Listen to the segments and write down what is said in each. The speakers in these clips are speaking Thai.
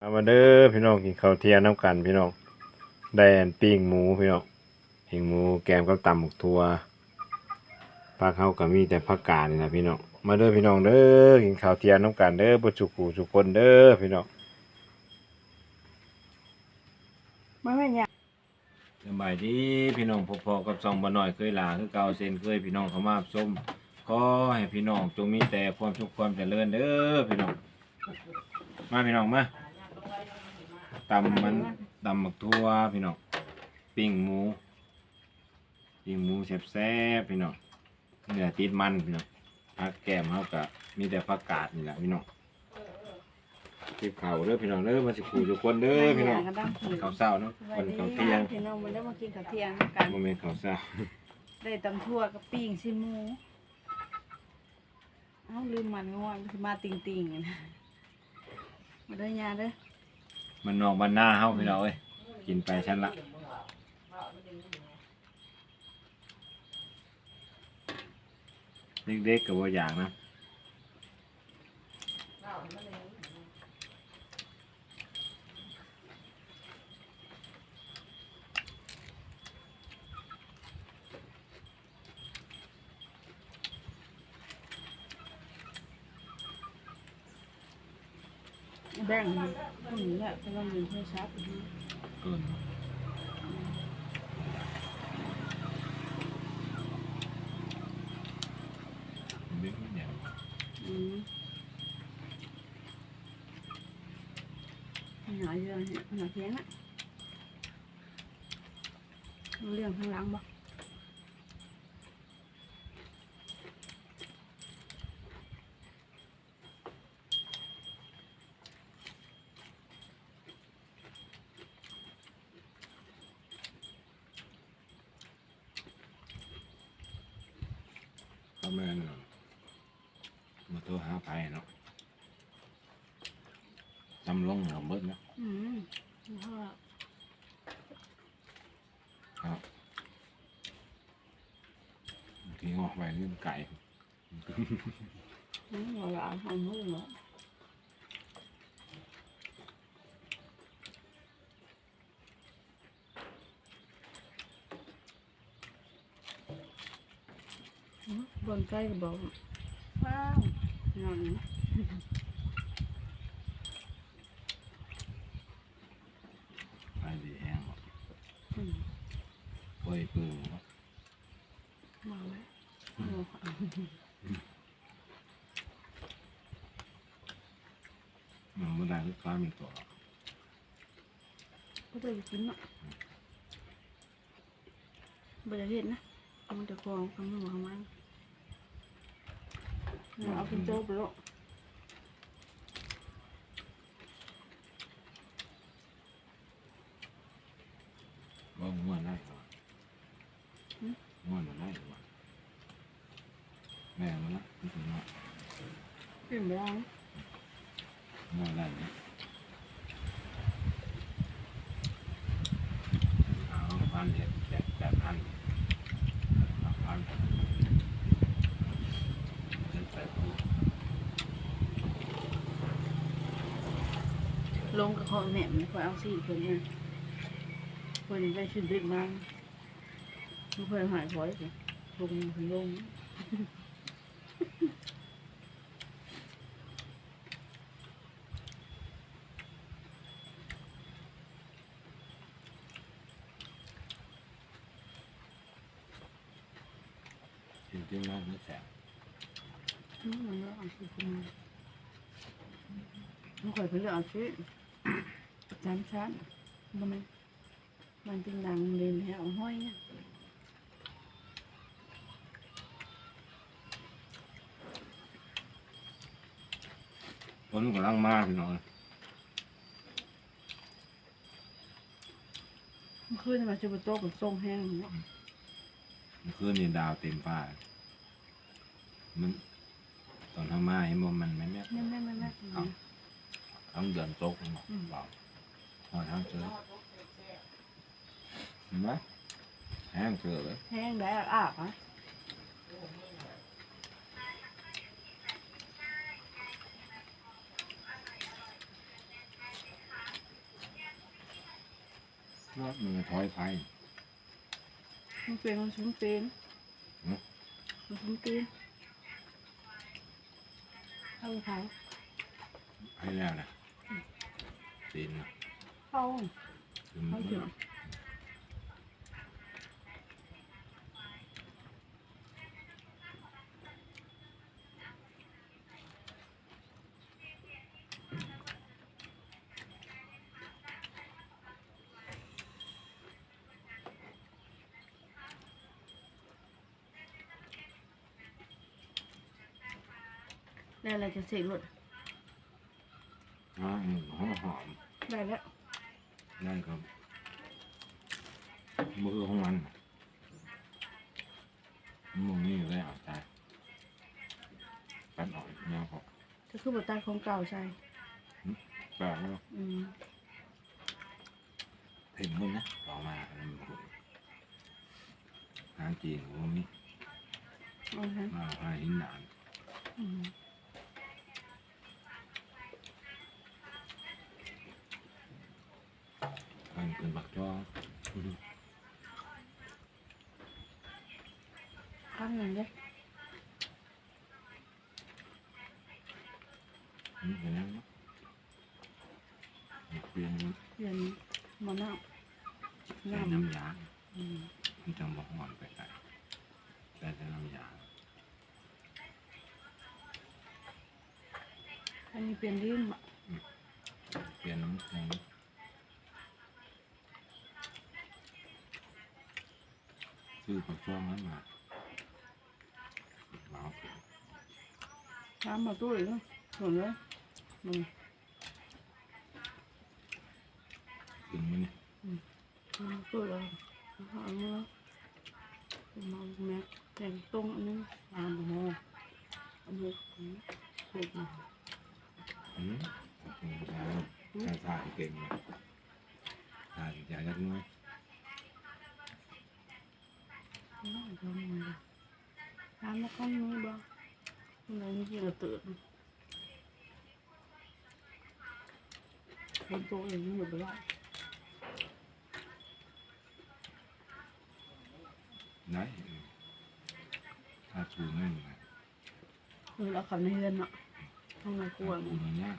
เอามาเด้อพี่น้องกินข้าวเที่ยงน้ำกันพี่น้องได้อันปิ้งหมูพี่น้องปิ้งหมูแกมกับตำหมกทัวผักเฮาก็มีแต่ผักกาดนี่นะพี่น้องมาเด้อพี่น้องเด้อกินข้าวเที่ยงน้ำกันเด้อบ่จุกูทุกคนเด้อพี่น้องมันไม่ยากสบายดีพี่น้องพอๆกับซองบ่น้อยเคยลาคือเก่าเส้นเคยพี่น้องเข้ามาชมขอให้พี่น้องจงมีแต่ความสุขความเจริญเด้อพี่น้องมาพี่น้องมา ตำมันตำหมักทั่วพี่น้องปิ้งหมูปิ้งหมูแซ่บๆพี่น้องเนื้อติดมันพี่น้องผักแก้มเฮาก็มีแต่ผักกาดนี่แหละพี่น้องกินข้าวเด้อพี่น้องเด้อมาสิขู่ทุกคนเด้อพี่น้องก็ต้องกินข้าวเช้าเนาะสวัวัสนดีข้าวเที่ยงพี่น้องมันได้มากินข้าวเที่ยงด้วยกันโมเมนต์ข้าวเช้าได้ตำทั่วกับปิ้งซิหมูเอ้าลืมมันง่วงคือมาติงติงๆนะมาเด้อยาเด้อ มันนอกบ้านหน้าเฮาพี่น้องเอ้ยกินไปชั้นละเด็กๆกับว่าอย่างนะแบ่ง คนนี้แหละกำลังยืนโทรศัพท์อยู่เกินเด็กเนี่ยอืมหน่อยเรื่องเนี่ยหน่อยเพียงอะรู้เรื่องข้างหลังบ่ เขาแม่นมาโทรหาไปเนาะจำ ลงเราเบิดเนาะอืมเพราะว่าครับบางทีออกไปเรื่องไก่อืมเราละเอามือเนาะบนใกล้ก็บอกว้าวนอน ไปดีแห้งหมด อืม เปื่อยเปื่อยเนาะ มาไหมเอา มันไม่ได้ลูกค้ามีตัวก็จะกินเนาะบริเห็นนะมันจะคลองคำนึงของมันเอาเป็นโจ๊กไปแล้ว ว่าง่วนได้ก่อนง่วนได้ก่อนแม่มันละมันถึงว่า กินไปแล้วง่ได้เนี่ยเอาพันเด็ดแปดแปดพันเอาพันเป็นแปดพันลงกับคอแหนมคอยเอาสี่คนเนี่ยคนได้ชุดเด็กมากไม่เคยหายพอยเลยลงลง จ ริงๆแล้วมันแสบอืมมันก็เอาสี่คนมาไม่เคยเพิ่งเอาชื่อจานชั้นมันมันเป็นดังเรียนแล้วห้อยเนี่ยคนกำลังมาพี่น้องเมื่อคืนนี่มาจะไปโต๊ะกับทรงแห้งเนาะ เมื่อคืนนี่ดาวเต็มฟ้า มันตอนทำมาเห็นบ่มันไมเนี่ยแม่แม่แม่แม่ทั้งเดือนโจกมันบอกเปล่าหอยทั้งเจอเห็นไหมแห้งเจอเลยแห้งได้อาบอะว่ามันถอยไฟมันเป็นมันชุ่มเป็นมันชุ่มเป็น เข้าไปขายไฟแล้วนะตีนนะเข้าคือเข้าเถอะ แล้วอะไรจะเสกรถอ๋ออืมหอมหอมได้แล้วนั่นครับมือของมันมึงนี่เลยเอาใจกันออกยาวพอจะคือบทตายของเก่าใช่แปลกแล้วอืมเพ่งมึงนะต่อมาอันนั้นมันหาจีนของนี้เอาฮะมาหาหินหนาน เป็นบักจ้อข้างหนึ่งเด้นี่เป็นยังเนาะเปลี่ยนเรียนมอนาใส่น้ำน้ำยาอืมมันจังบอกหอนไปใส่ใส่แต่น้ำยาอันนี้เป็นลิ้นอะเปลี่ยนน้ำแข็ง ซื้อปักช่วงนั้นมาเอาไปน้ำมาตู้อีกแล้วส่วนเลยมึงกินมันนี่น้ำตู้เลยเอาอันนี้แล้วมาแม็กแต่งตรงอันนี้น้ำหม้ออันนี้เสร็จมาอืมขอบคุณครับใส่ใส่เก่งเลยใส่ยายักน้อย น้ำทำมันเลย น้ำแล้วก็มีบ้างอะไรนี่กินกระตือนคนโตเองไม่หมดไปแล้วได้ถ้าชูนั่นไงเออเราขับในเรือนอะทำไมกลัวชูมันมันยาก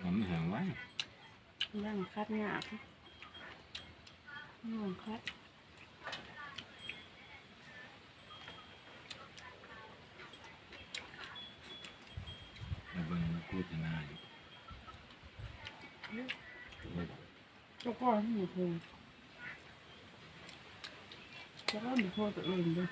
ผมแห้งไว้ย่างคัดหยาบย่างคัด พูดงกูจะน่าอยู่เลยบอกเจ้าก้อนที่หนูโทรเจ้าก้อนหนูโทรตัวเองด้วย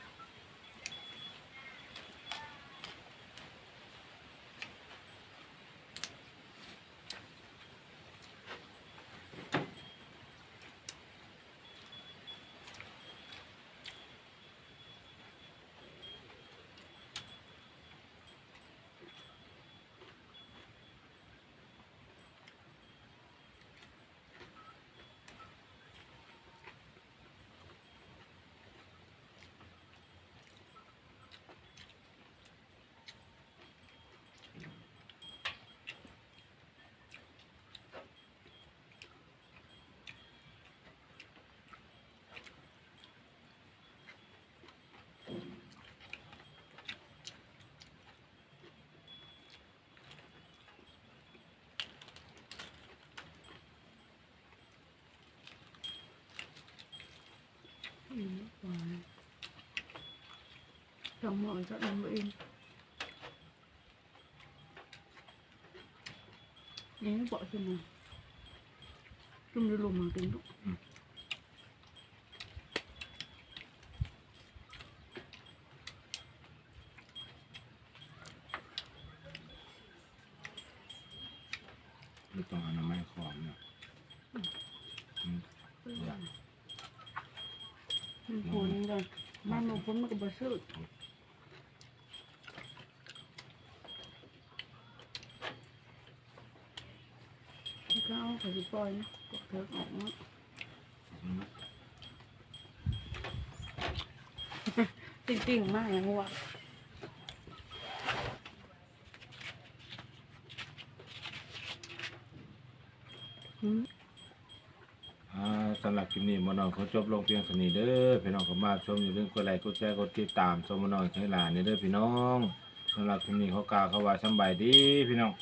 อืมหวานสองหม้อจะนำมาเองยังไม่บอกใช่ไหมจุ่มในลมมาเป็นลู กไม่ต้องอนามัยขอมเนี่ยอืมอยากมันผลเลยมันมันผลมันก็บซื้อแล้วก็เอา ขอสิปล่อยนะก็เถิกออกมาอืมจริงๆมากอย่างว่าอืม อ่าสำหรับคลิปนี้บ่น้อยขอจบลงเพียงเท่านี้เด้อพี่น้องเขามาชมอย่าลืมกดไลค์กดแชร์กดติดตามชมบ่น้อยให้หลานเด้อพี่น้องสำหรับคลิปนี้ขอกล่าวคำว่าสำบายดีพี่น้อง